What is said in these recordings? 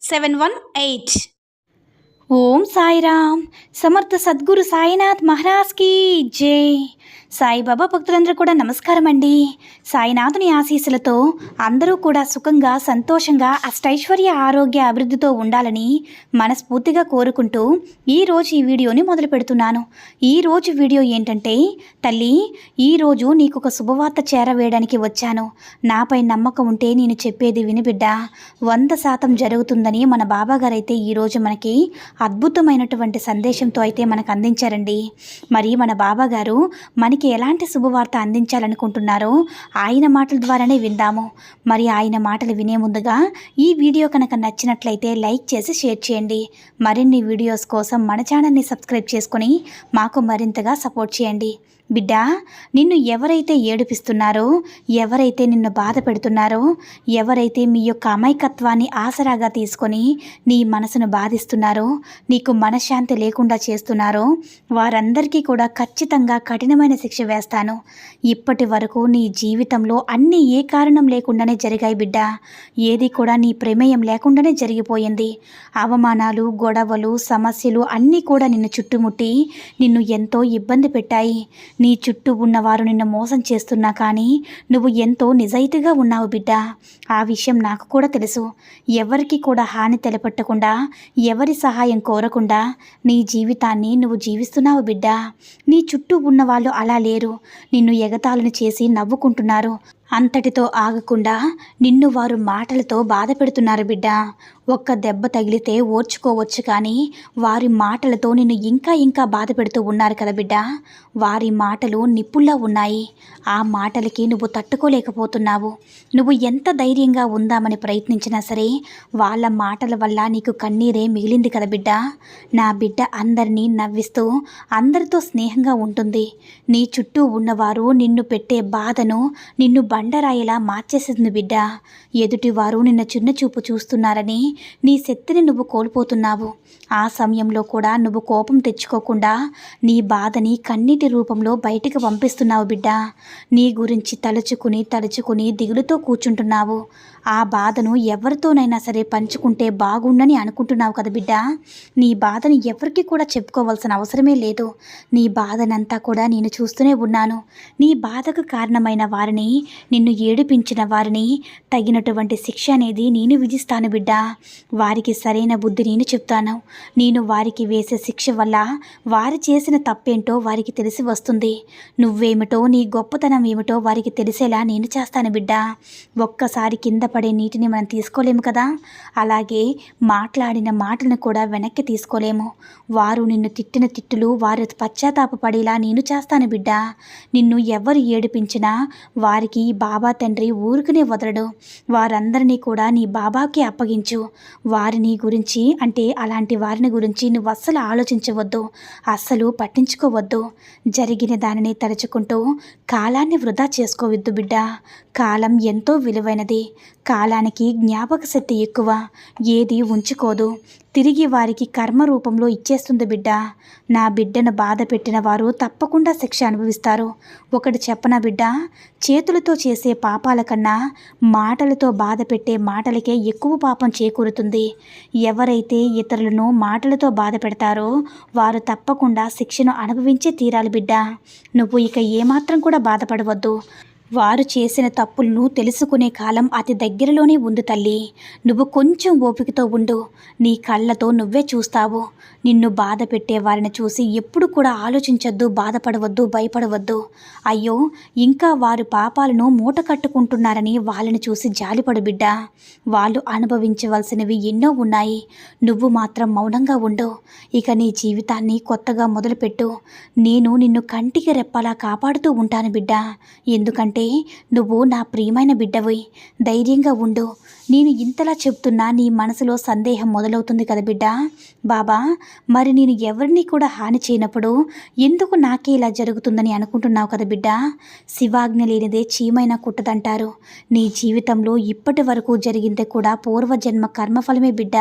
seven one eight. Om Sairam. Samarth Sadguru Sainath మహారాజ్కి జై. సాయిబాబా భక్తులందరూ కూడా నమస్కారం అండి సాయినాథుని ఆశీస్సులతో అందరూ కూడా సుఖంగా సంతోషంగా అష్టైశ్వర్య ఆరోగ్య అభివృద్ధితో ఉండాలని మనస్ఫూర్తిగా కోరుకుంటూ ఈరోజు ఈ వీడియోని మొదలు పెడుతున్నాను. ఈరోజు వీడియో ఏంటంటే తల్లి ఈరోజు నీకు ఒక శుభవార్త చేరవేయడానికి వచ్చాను. నాపై నమ్మకం ఉంటే నేను చెప్పేది వినిబిడ్డ వంద శాతం జరుగుతుందని మన బాబాగారు అయితే ఈరోజు మనకి అద్భుతమైనటువంటి సందేశంతో అయితే మనకు అందించారండి. మరి మన బాబాగారు మనకి ఎలాంటి శుభవార్త అందించాలనుకుంటున్నారో ఆయన మాటల ద్వారానే విందాము. మరి ఆయన మాటలు వినే ముందుగా ఈ వీడియో కనుక నచ్చినట్లయితే లైక్ చేసి షేర్ చేయండి. మరిన్ని వీడియోస్ కోసం మన ఛానల్ని సబ్స్క్రైబ్ చేసుకొని మాకు మరింతగా సపోర్ట్ చేయండి. బిడ్డా నిన్ను ఎవరైతే ఏడిపిస్తున్నారో ఎవరైతే నిన్ను బాధ పెడుతున్నారో ఎవరైతే మీ యొక్క అమాయకత్వాన్ని ఆసరాగా తీసుకొని నీ మనసును బాధిస్తున్నారో నీకు మనశ్శాంతి లేకుండా చేస్తున్నారో వారందరికీ కూడా ఖచ్చితంగా కఠినమైన శిక్ష వేస్తాను. ఇప్పటి వరకు నీ జీవితంలో అన్నీ ఏ కారణం లేకుండానే జరిగాయి బిడ్డ. ఏది కూడా నీ ప్రమేయం లేకుండానే జరిగిపోయింది. అవమానాలు గొడవలు సమస్యలు అన్నీ కూడా నిన్ను చుట్టుముట్టి నిన్ను ఎంతో ఇబ్బంది పెట్టాయి. నీ చుట్టూ ఉన్నవారు నిన్ను మోసం చేస్తున్నా కానీ నువ్వు ఎంతో నిజాయితీగా ఉన్నావు బిడ్డ. ఆ విషయం నాకు కూడా తెలుసు. ఎవరికి కూడా హాని తెలపెట్టకుండా ఎవరి సహాయం కోరకుండా నీ జీవితాన్ని నువ్వు జీవిస్తున్నావు బిడ్డ. నీ చుట్టూ ఉన్నవాళ్ళు అలా లేరు. నిన్ను ఎగతాళన చేసి నవ్వుకుంటున్నారు. అంతటితో ఆగకుండా నిన్ను వారు మాటలతో బాధ పెడుతున్నారు బిడ్డ. ఒక్క దెబ్బ తగిలితే ఓర్చుకోవచ్చు కానీ వారి మాటలతో నిన్ను ఇంకా ఇంకా బాధ పెడుతూ ఉన్నారు కదా బిడ్డ. వారి మాటలు నిప్పుల్లా ఉన్నాయి. ఆ మాటలకి నువ్వు తట్టుకోలేకపోతున్నావు. నువ్వు ఎంత ధైర్యంగా ఉందామని ప్రయత్నించినా సరే వాళ్ళ మాటల వల్ల నీకు కన్నీరే మిగిలింది కదా బిడ్డ. నా బిడ్డ అందరినీ నవ్విస్తూ అందరితో స్నేహంగా ఉంటుంది. నీ చుట్టూ ఉన్నవారు నిన్ను పెట్టే బాధను నిన్ను బండరాయిలా మార్చేసింది బిడ్డ. ఎదుటివారు నిన్న చిన్న చూపు చూస్తున్నారని నీ శక్తిని నువ్వు కోల్పోతున్నావు. ఆ సమయంలో కూడా నువ్వు కోపం తెచ్చుకోకుండా నీ బాధని కన్నీటి రూపంలో బయటికి పంపిస్తున్నావు బిడ్డ. నీ గురించి తలుచుకుని తలుచుకుని దిగులుతో కూర్చుంటున్నావు. ఆ బాధను ఎవరితోనైనా సరే పంచుకుంటే బాగుండని అనుకుంటున్నావు కదా బిడ్డ. నీ బాధని ఎవరికి కూడా చెప్పుకోవాల్సిన అవసరమే లేదు. నీ బాధనంతా కూడా నేను చూస్తూనే ఉన్నాను. నీ బాధకు కారణమైన వారిని నిన్ను ఏడిపించిన వారిని తగినటువంటి శిక్ష అనేది నేను విధిస్తాను బిడ్డ. వారికి సరైన బుద్ధి నేను చెప్తాను. నేను వారికి వేసే శిక్ష వల్ల వారు చేసిన తప్పేంటో వారికి తెలిసి వస్తుంది. నువ్వేమిటో నీ గొప్పతనం ఏమిటో వారికి తెలిసేలా నేను చేస్తాను బిడ్డ. ఒక్కసారి కింద పడే నీటిని మనం తీసుకోలేము కదా? అలాగే మాట్లాడిన మాటలను కూడా వెనక్కి తీసుకోలేము. వారు నిన్ను తిట్టిన తిట్టులు వారు పశ్చాత్తాపపడేలా నేను చేస్తాను బిడ్డ. నిన్ను ఎవరు ఏడిపించినా వారికి బాబా తండ్రి ఊరుకునే వదలడు. వారందరినీ కూడా నీ బాబాకి అప్పగించు. వారిని గురించి అంటే అలాంటి వారిని గురించి నువ్వు అస్సలు ఆలోచించవద్దు. అస్సలు పట్టించుకోవద్దు. జరిగిన దానిని తలుచుకుంటూ కాలాన్ని వృధా చేసుకోవద్దు బిడ్డ. కాలం ఎంతో విలువైనది. కాలానికి జ్ఞాపక శక్తి ఎక్కువ. ఏది ఉంచుకోదు. తిరిగి వారికి కర్మ రూపంలో ఇచ్చేస్తుంది బిడ్డ. నా బిడ్డను బాధ పెట్టిన వారు తప్పకుండా శిక్ష అనుభవిస్తారు. ఒకటి చెప్పన బిడ్డ చేతులతో చేసే పాపాల కన్నా మాటలతో బాధ పెట్టే మాటలకే ఎక్కువ పాపం చేకూరుతుంది. ఎవరైతే ఇతరులను మాటలతో బాధ పెడతారో వారు తప్పకుండా శిక్షను అనుభవించే తీరాలి బిడ్డ. నువ్వు ఇక ఏమాత్రం కూడా బాధపడవద్దు. వారు చేసిన తప్పులను తెలుసుకునే కాలం అతి దగ్గరలోనే ఉంది తల్లి. నువ్వు కొంచెం ఓపికతో ఉండు. నీ కళ్ళతో నువ్వే చూస్తావు. నిన్ను బాధ పెట్టే వారిని చూసి ఎప్పుడు కూడా ఆలోచించొద్దు బాధపడవద్దు భయపడవద్దు. అయ్యో ఇంకా వారు పాపాలను మూట కట్టుకుంటున్నారని వాళ్ళని చూసి జాలిపడు బిడ్డ. వాళ్ళు అనుభవించవలసినవి ఎన్నో ఉన్నాయి. నువ్వు మాత్రం మౌనంగా ఉండు. ఇక నీ జీవితాన్ని కొత్తగా మొదలుపెట్టు. నేను నిన్ను కంటికి రెప్పలా కాపాడుతూ ఉంటాను బిడ్డ. ఎందుకంటే నువ్వు నా ప్రియమైన బిడ్డవి ధైర్యంగా ఉండు. నేను ఇంతలా చెప్తున్నా నీ మనసులో సందేహం మొదలవుతుంది కదా బిడ్డ. బాబా మరి నేను ఎవరిని కూడా హాని చేయనప్పుడు ఎందుకు నాకే ఇలా జరుగుతుందని అనుకుంటున్నావు కదా బిడ్డ? శివాజ్ఞ లేనిదే చీమైనా కుట్టదంటారు. నీ జీవితంలో ఇప్పటి వరకు జరిగిందే కూడా పూర్వజన్మ కర్మఫలమే బిడ్డ.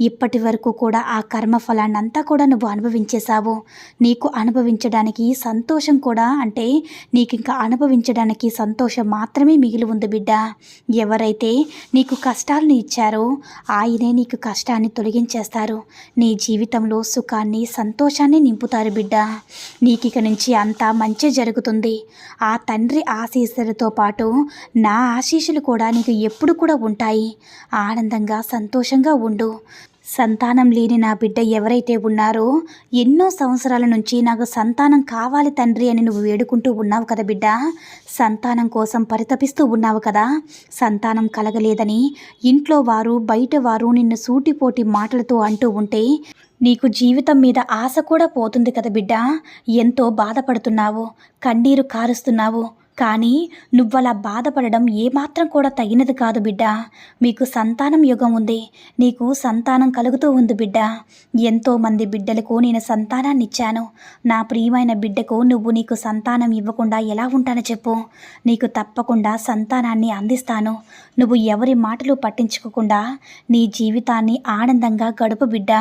ఇప్పటి వరకు కూడా ఆ కర్మఫలాన్ని అంతా కూడా నువ్వు అనుభవించేశావు. నీకు అనుభవించడానికి సంతోషం కూడా అంటే నీకు ఇంకా అనుభవించడానికి సంతోషం మాత్రమే మిగిలి ఉంది బిడ్డ. ఎవరైతే నీకు కష్టాలను ఇచ్చారో. ఆయనే నీకు కష్టాన్ని తొలగించేస్తారు. నీ జీవితంలో సుఖాన్ని సంతోషాన్ని నింపుతారు బిడ్డ. నీకు ఇక నుంచి అంతా మంచి జరుగుతుంది. ఆ తండ్రి ఆశీస్సులతో పాటు నా ఆశీస్సులు కూడా నీకు ఎప్పుడు కూడా ఉంటాయి. ఆనందంగా సంతోషంగా ఉండు. సంతానం లేని నా బిడ్డ ఎవరైతే ఉన్నారో ఎన్నో సంవత్సరాల నుంచి నాకు సంతానం కావాలి తండ్రి అని నువ్వు వేడుకుంటూ ఉన్నావు కదా బిడ్డ. సంతానం కోసం పరితపిస్తూ ఉన్నావు కదా. సంతానం కలగలేదని ఇంట్లో వారు బయట వారు నిన్ను సూటిపోటి మాటలతో అంటూ ఉంటే నీకు జీవితం మీద ఆశ కూడా పోతుంది కదా బిడ్డ. ఎంతో బాధపడుతున్నావు కన్నీరు కారుస్తున్నావు కానీ నువ్వలా బాధపడడం ఏమాత్రం కూడా తగినది కాదు బిడ్డ. మీకు సంతానం యుగం ఉంది. నీకు సంతానం కలుగుతూ ఉంది బిడ్డ. ఎంతోమంది బిడ్డలకు నేను సంతానాన్ని ఇచ్చాను నా ప్రియమైన బిడ్డకు నువ్వు నీకు సంతానం ఇవ్వకుండా ఎలా ఉంటానో చెప్పు. నీకు తప్పకుండా సంతానాన్ని అందిస్తాను. నువ్వు ఎవరి మాటలు పట్టించుకోకుండా నీ జీవితాన్ని ఆనందంగా గడుపు బిడ్డ.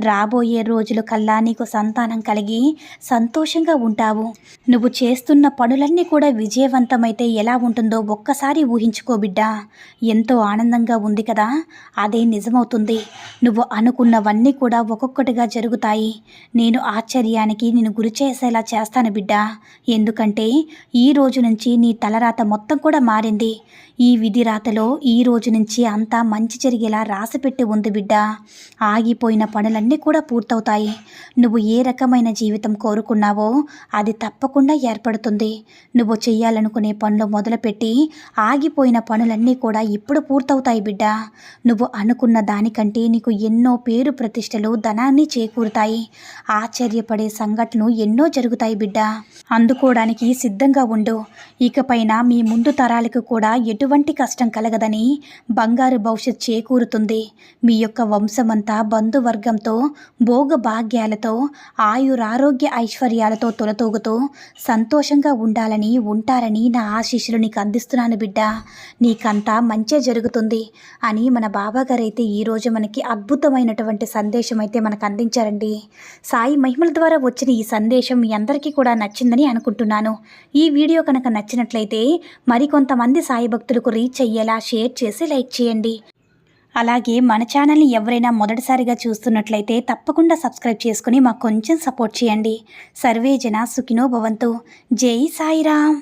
రాబోయే రోజులు కల్లా నీకు సంతానం కలిగి సంతోషంగా ఉంటావు. నువ్వు చేస్తున్న పనులన్నీ కూడా విజయ విజయవంతమైతే ఎలా ఉంటుందో ఒక్కసారి ఊహించుకో బిడ్డా. ఎంతో ఆనందంగా ఉంది కదా? అదే నిజమవుతుంది. నువ్వు అనుకున్నవన్నీ కూడా ఒక్కొక్కటిగా జరుగుతాయి. నేను ఆశ్చర్యానికి నేను గురి చేసేలా చేస్తాను బిడ్డ. ఎందుకంటే ఈ రోజు నుంచి నీ తలరాత మొత్తం కూడా మారింది. ఈ విధి రాతలో ఈ రోజు నుంచి అంతా మంచి జరిగేలా రాసిపెట్టి ఉంది బిడ్డ. ఆగిపోయిన పనులన్నీ కూడా పూర్తవుతాయి. నువ్వు ఏ రకమైన జీవితం కోరుకున్నావో అది తప్పకుండా ఏర్పడుతుంది. నువ్వు చెయ్య చేయాలనుకునే పనులు మొదలుపెట్టి ఆగిపోయిన పనులన్నీ కూడా ఇప్పుడు పూర్తవుతాయి బిడ్డ. నువ్వు అనుకున్న దానికంటే నీకు ఎన్నో పేరు ప్రతిష్టలు ధనాన్ని చేకూరుతాయి. ఆశ్చర్యపడే సంఘటనలు ఎన్నో జరుగుతాయి బిడ్డ. అందుకోవడానికి సిద్ధంగా ఉండు. ఇకపైన మీ ముందు తరాలకు కూడా ఎటువంటి కష్టం కలగదని బంగారు భవిష్యత్ చేకూరుతుంది. మీ యొక్క వంశమంతా బంధువర్గంతో భోగ భాగ్యాలతో ఆయురారోగ్య ఐశ్వర్యాలతో తొలతూగుతూ సంతోషంగా ఉండాలని ఉంటారని నా ఆశీస్సులు నీకు అందిస్తున్నాను బిడ్డ. నీకంతా మంచే జరుగుతుంది అని మన బాబాగారు అయితే ఈరోజు మనకి అద్భుతమైనటువంటి సందేశం అయితే మనకు అందించారండి. సాయి మహిమల ద్వారా వచ్చిన ఈ సందేశం మీ అందరికీ కూడా నచ్చిందని అనుకుంటున్నాను. ఈ వీడియో కనుక నచ్చినట్లయితే మరికొంతమంది సాయి భక్తులకు రీచ్ అయ్యేలా షేర్ చేసి లైక్ చేయండి. అలాగే మన ఛానల్ని ఎవరైనా మొదటిసారిగా చూస్తున్నట్లయితే తప్పకుండా సబ్స్క్రైబ్ చేసుకుని మాకు కొంచెం సపోర్ట్ చేయండి. సర్వే జన సుఖినో భవంతు. జై సాయిరామ్.